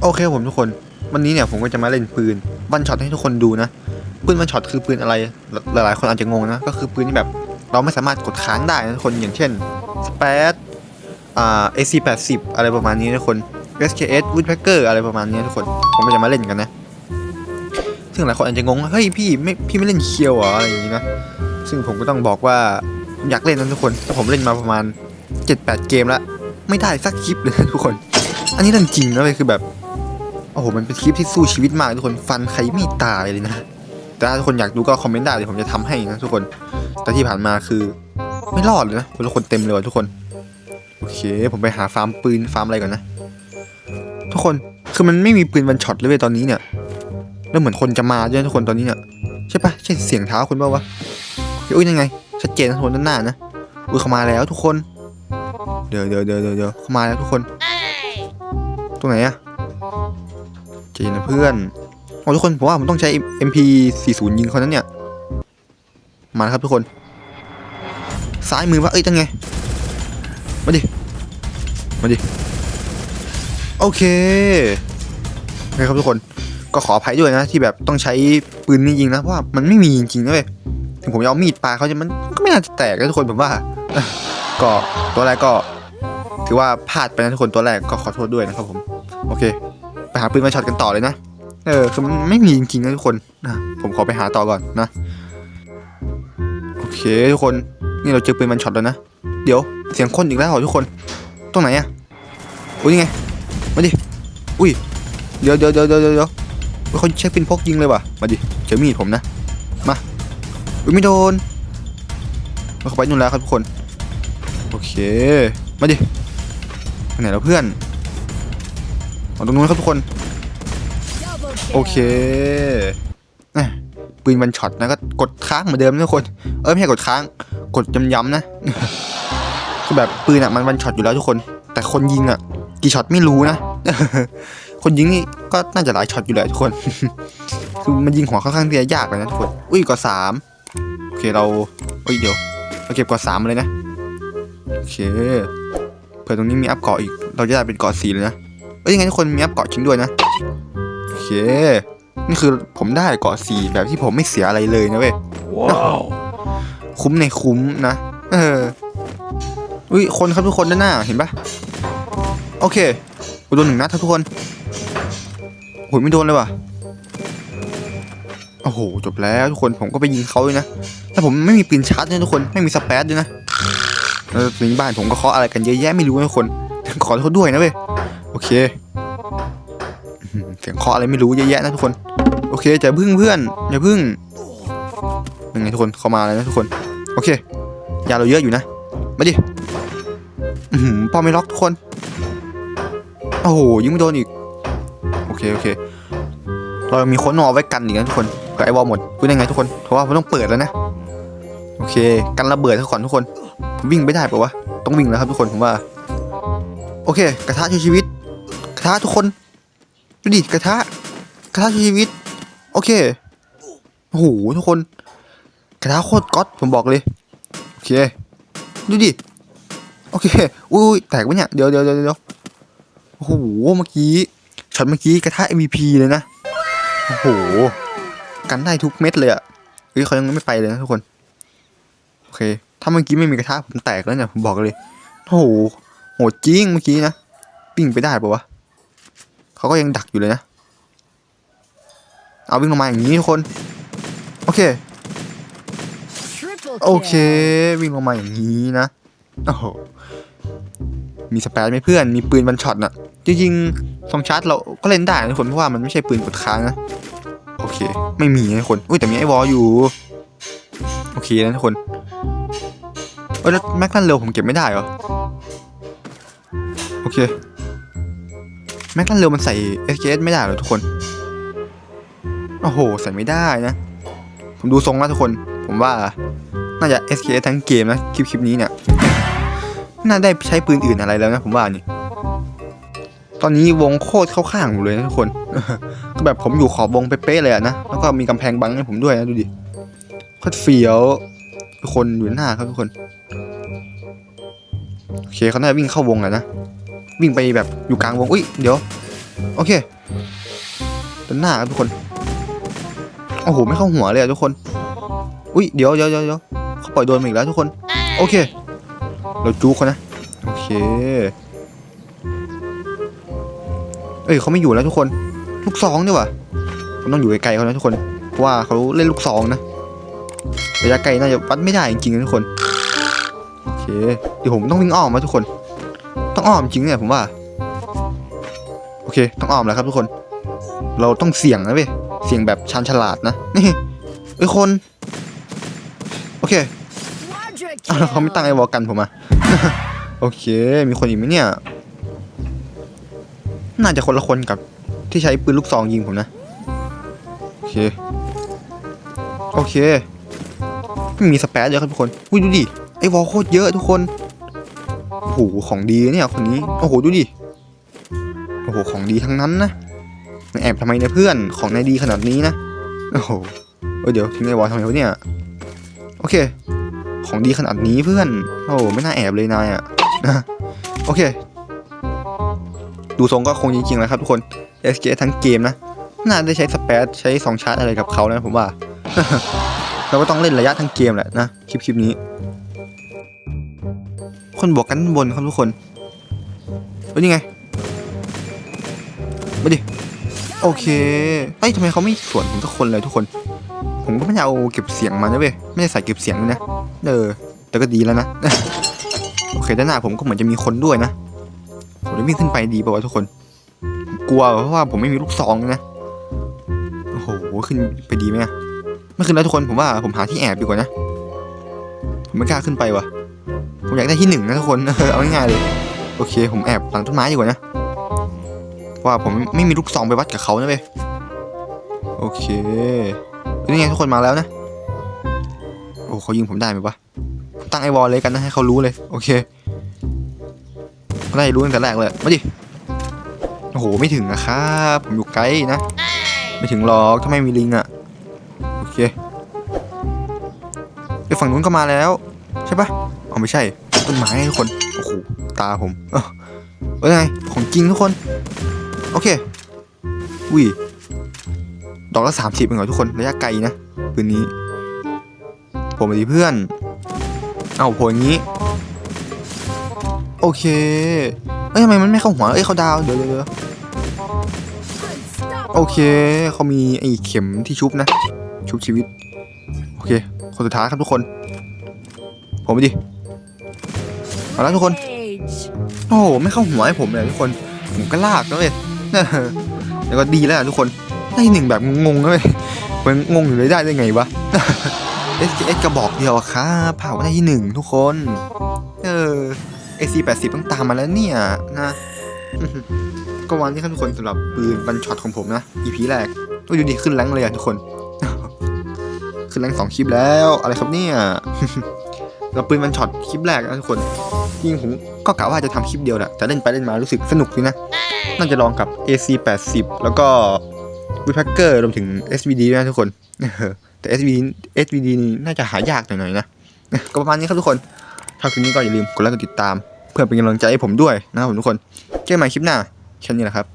โอเคผมทุกคน วันนี้เนี่ยผมก็จะมาเล่นปืนวันช็อตให้ทุกคนดูนะ ปืนวันช็อตคือปืนอะไร หลายๆ คนอาจจะงงนะ ก็คือปืนที่แบบเราไม่สามารถกดค้างได้นะทุกคน อย่างเช่นสเปซอ่า AC80 อะไรประมาณนี้นะทุกคน SKS Woodpecker อะไรประมาณนี้ทุกคน ผมก็จะมาเล่นกันนะ ซึ่งหลายคนอาจจะงงว่าเฮ้ยพี่ไม่พี่ไม่เล่นเคียวเหรออะไรอย่างนี้นะ ซึ่งผมก็ต้องบอกว่าผมอยากเล่นนะทุกคนแต่ผมเล่นมาประมาณ 7-8 เกมแล้ว ไม่ได้สักคลิปเลยนะทุกคน อันนี้เรื่องจริงนะเลยคือแบบ โอ้โห มันเป็นคลิปที่สู้ชีวิตมากทุกคน ฟันใครไม่ตายเลยนะ แต่ถ้าทุกคนอยากดูก็คอมเมนต์ได้เดี๋ยวผมจะทำให้นะทุกคน แต่ที่ผ่านมาคือ ไม่รอดเลยนะทุกคนเต็มเลยว่ะทุกคน โอเค ผมไปหาฟาร์มปืนฟาร์มอะไรก่อนนะ ทุกคน คือมันไม่มีปืนวันช็อตเลยเว้ยตอนนี้เนี่ย แล้วเหมือนคนจะมาด้วยนะทุกคนตอนนี้เนี่ย ใช่ปะใช่เสียงเท้าคุณเปล่าวะโอเคอุ้ยยังไง ชัดเจนนะทุกคนด้านหน้านะ อุ้ยเขามาแล้วทุกคน เดี๋ยวเดี๋ยวเดี๋ยวเดี๋ยวเดี๋ยวเขามาแล้วทุกคน ตรงไหนอะ ใจนะเพื่อนโอ้ทุกคนผมว่าผมต้องใช้ MP40 ยิงเขานั้นเนี่ย มาครับทุกคน ซ้ายมือวะเอ้ยจังไง มาดิ มาดิ โอเคโอเคครับทุกคน ก็ขออภัยด้วยนะที่แบบต้องใช้ปืนนี้ยิงนะเพราะว่ามันไม่มีจริงๆนะเว้ย ถึงผมจะเอามีดปาเขาจะมันก็ไม่น่าจะแตกนะทุกคนผมว่า ก็ตัวแรกก็ ถือว่าพลาดไปนะทุกคนตัวแรกก็ขอโทษด้วยนะครับผม โอเค ไปหาปืนมาช็อตกันต่อเลยนะ เออคือมันไม่มีจริงๆนะทุกคนนะผมขอไปหาต่อก่อนนะ โอเคทุกคน นี่เราเจอปืนมันช็อตแล้วนะ เดี๋ยวเสียงคนอีกแล้วเหรอทุกคน ตรงไหนอะอุ้ยไง มาดิ อุ้ย เดี๋ยวเดี๋ยวเดี๋ยวเดี๋ยวเดี๋ยวเขาใช้ปืนพกยิงเลยว่ะ มาดิเจอมีดผมนะ มา อุ้ยไม่โดนเราเข้าไปนู่นแล้วครับทุกคน โอเค มาดิไปไหนแล้วเพื่อน ตรงนู้นครับทุกคน โอเคเอ้ยปืนวันช็อตนะก็กดค้างเหมือนเดิมนะทุกคน เออไม่ใช่กดค้าง กดย้ำๆนะคือแบบปืนอะมันวันช็อตอยู่แล้วทุกคน แต่คนยิงอะ กี่ช็อตไม่รู้นะ คนยิงนี่ก็น่าจะหลายช็อตอยู่แหละทุกคน คือมันยิงหัวค่อนข้างที่จะยากเลยนะทุกคน อุ้ยกอสามโอเคเราเอ้ยเดี๋ยวเราเก็บกอสามเลยนะ โอเคเผื่อตรงนี้มีอัพเกาะอีก เราจะได้เป็นเกาะสีเลยนะ เอ้ยยังไงทุกคนมีอัพเกาะจริงด้วยนะโอเค นี่คือผมได้เกาะสีแบบที่ผมไม่เสียอะไรเลยนะเว้ย Wow. คุ้มในคุ้มนะเอออุ้ยคนครับทุกคนด้านหน้าเห็นปะโอเคกูโดนหนึ่งนัดครับทุกคนโอ้ยไม่โดนเลยว่ะโอ้โหจบแล้วทุกคนผมก็ไปยิงเขาเลยนะแต่ผมไม่มีปืนชาร์จด้วยทุกคนไม่มีสเปซด้วยนะเออในบ้านผมก็เคาะอะไรกันเยอะแยะไม่รู้นะทุกคนขอโทษด้วยนะเว้ย โอเคเสียงเคาะอะไรไม่รู้เยอะแยะนะทุกคน โอเคอย่าพึ่งเพื่อนอย่าพึ่งยังไงทุกคนเข้ามาเลยนะทุกคน โอเคยาเราเยอะอยู่นะมาดิอือหือป้อมไม่ล็อกทุกคนโอ้โหยิงไม่โดนอีกโอเคโอเค เรายังมีค้ดนอไว้กันอีกนะทุกคนเผื่อไอวอลหมดพูดยังไงทุกคนเพราะว่าผมต้องเปิดแล้วนะโอเค กันระเบิดทุกคนทุกคนวิ่งไม่ได้ปะวะต้องวิ่งแล้วครับทุกคนผมว่า โอเค กระทะช่วยชีวิต ระทะทุกคนดูดิกระทะกระทะชีวิต โอเคโอ้โหทุกคน กระทะโคตรก๊อตผมบอกเลย โอเค ดูดิ โอเค อุ้ยแตกปะเนี่ยเดี๋ยวเดี๋ยวเดี๋ยวเดี๋ยวโอ้โห เมื่อกี้ช็อตเมื่อกี้กระทะ MVP เลยนะ โอ้โห กันได้ทุกเม็ดเลยอะเฮ้ยเขายังไม่ไปเลยนะทุกคน โอเค ถ้าเมื่อกี้ไม่มีกระทะผมแตกแล้วเนี่ยผมบอกเลย โอ้โห โหดจริงเมื่อกี้นะวิ่งไปได้ปะวะ เขาก็ยังดักอยู่เลยนะ เอาวิ่งลงมาอย่างนี้ทุกคน โอเค Triple โอเค วิ่งลงมาอย่างนี้นะ โอ้โห มีสเปซไหมเพื่อน มีปืนบันช็อตน่ะ จริงๆซองชาร์จเราก็เล่นได้นะทุกคน เพราะว่ามันไม่ใช่ปืนกดค้างนะ โอเค ไม่มีนะทุกคน อุ้ยแต่มีไอวอลอยู่ โอเคนะทุกคนเอ้ยแล้วแม็กนันเร็วผมเก็บไม่ได้เหรอ โอเค แม็กนันเร็วมันใส่ SKS ไม่ได้หรอทุกคน โอ้โห ใส่ไม่ได้นะ ผมดูทรงแล้วทุกคน ผมว่า น่าจะ SKS ทั้งเกมนะ คลิปคลิปนี้เนี่ย น่าได้ใช้ปืนอื่นอะไรแล้วนะผมว่านี่ ตอนนี้วงโคตรเข้าข้างหมดเลยนะทุกคน ก็แบบผมอยู่ขอบวงเป๊ะๆเลยอะนะ แล้วก็มีกำแพงบังให้ผมด้วยนะดูดิโคตรเฟี้ยวทุกคนอยู่หน้าครับทุกคน โอเคเขาน่าวิ่งเข้าวงแหละนะ วิ่งไปแบบอยู่กลางวง อุ้ย เดี๋ยว โอเคด้านหน้าครับทุกคน โอ้โห ไม่เข้าหัวเลยอะทุกคน อุ้ย เดี๋ยวเดี๋ยวเดี๋ยวเขาปล่อยโดนมาอีกแล้วทุกคน โอเค เราจู๊กเขานะ โอเค เอ้ยเขาไม่อยู่แล้วทุกคน ลูกซองนี่หว่าผมต้องอยู่ไกลๆเขานะทุกคน เพราะว่าเขาเล่นลูกซองนะ ระยะไกลน่าจะวัดไม่ได้จริงๆนะทุกคน โอเค เดี๋ยวผมต้องวิ่งอ้อมมาทุกคน ต้องอ้อมจริงเนี่ยผมว่า โอเค ต้องอ้อมแล้วครับทุกคน เราต้องเสี่ยงนะเว้ยเสี่ยงแบบชาญฉลาดนะนี่เอ้คน โอเคเขาไม่ตั้งไอ้วอลกันผมอะโอเค มีคนอีกไหมเนี่ย น่าจะคนละคนกับที่ใช้ปืนลูกซองยิงผมนะ โอเค โอเคไม่มีสเปซเยอะครับทุกคน อุ้ยดูดิ ไอ้วอลโคตรเยอะทุกคน โอ้โหของดีเนี่ยคนนี้โอ้โหดูดิโอ้โหของดีทั้งนั้นนะมาแอบทำไมเนี่ยเพื่อนของนายดีขนาดนี้นะโอ้โหเดี๋ยวทิ้งไอ้วอลทำไมวะเนี่ยโอเค ของดีขนาดนี้เพื่อนโอ้ไม่น่าแอบเลยนายอะนะโอเค ดูทรงก็คงจริงๆแล้วครับทุกคน SK ทั้งเกมนะน่าได้ใช้สเปซใช้สองชาร์จอะไรกับเขานะผมว่าเราก็ต้องเล่นระยะทั้งเกมแหละนะคลิปคลิปนี้ คนบวกกันบนครับทุกคนเป็นยังไงมาดิโอเคเอ้ยทำไมเขาไม่สวนผมสักคนเลยทุกคน ผมก็ไม่ได้เอาเก็บเสียงมานะเว้ยไม่ได้ใส่เก็บเสียงด้วยนะเออแต่ก็ดีแล้วนะโอเคด้านหน้าผมก็เหมือนจะมีคนด้วยนะผมจะวิ่งขึ้นไปดีป่าวะทุกคนผมกลัวเพราะว่าผมไม่มีลูกซองนะโอ้โหขึ้นไปดีไหมอะไม่ขึ้นแล้วทุกคนผมว่าผมหาที่แอบดีกว่านะผมไม่กล้าขึ้นไปวะ ผมอยากได้ที่หนึ่งนะทุกคน เอาง่ายๆเลย โอเค ผมแอบหลังต้นไม้ดีกว่านะเพราะว่าผมไม่มีลูกซองไปวัดกับเขานะเว้ยโอเค นี่ไงทุกคนมาแล้วนะ โอ้เขายิงผมได้ไหมวะผมตั้งไอวอลเลยกันนะให้เขารู้เลย โอเคได้รู้ตั้งแต่แรกเลย มาดิ โอ้โห ไม่ถึงนะครับ ผมอยู่ไกลนะ ไม่ถึงหรอกถ้าไม่มีลิงอะโอเค ไปฝั่งนู้นก็มาแล้ว ใช่ปะ เอ๋อไม่ใช่ต้นไม้ทุกคนโอ้โหตาผมเออเอ้ไงของจริงทุกคน โอเคอุ้ยดอกละสามสิบเองเหรอทุกคนระยะไกลนะปืนนี้ ผมมาดีเพื่อน เอาโผล่อย่างนี้ โอเค เอ้ยทำไมมันไม่เข้าหัว เอ้ยเขาดาวเดี๋ยวเดี๋ยวเดี๋ยวโอเคเขามีไอ้เข็มที่ชุบนะ ชุบชีวิต โอเค คนสุดท้ายครับทุกคน ผมไปดิ เอาละทุกคน โอ้โหไม่เข้าหัวให้ผมเลยทุกคน ผมก็ลากนะเว้ยแล้วก็ดีแล้วทุกคนได้หนึ่งแบบงงๆเว้ยมันงงอยู่เลยได้ได้ไงวะ SKS กระบอกเดียวอะครับเผาได้ที่หนึ่งทุกคน เออ AC 80ต้องตามมาแล้วเนี่ยนะก็วันนี้ครับทุกคนสำหรับปืนบันช็อตของผมนะ EP แรกก็อยู่ดีขึ้นแรงเลยอะทุกคน ขึ้นแรงสองคลิปแล้ว อะไรครับเนี่ย เราปืนบันช็อตคลิปแรกนะทุกคนจริงผมก็กะว่าจะทำคลิปเดียวแหละแต่เล่นไปเล่นมารู้สึกสนุกดีนะ น่าจะลองกับ AC 80แล้วก็ w i p a c k e r รวมถึง SVD ด้วยนะทุกคนแต่ SVD SVD นี่น่าจะหายากหน่อยๆนะก็ประมาณนี้ครับทุกคนถ้าคลิปนี้ก็อย่าลืมกดไลค์กดติดตาม เพื่อเป็นกำลังใจให้ผมด้วยนะครับผมทุกคนเจอกันใหม่คลิปหน้าแค่นี้แหละครับ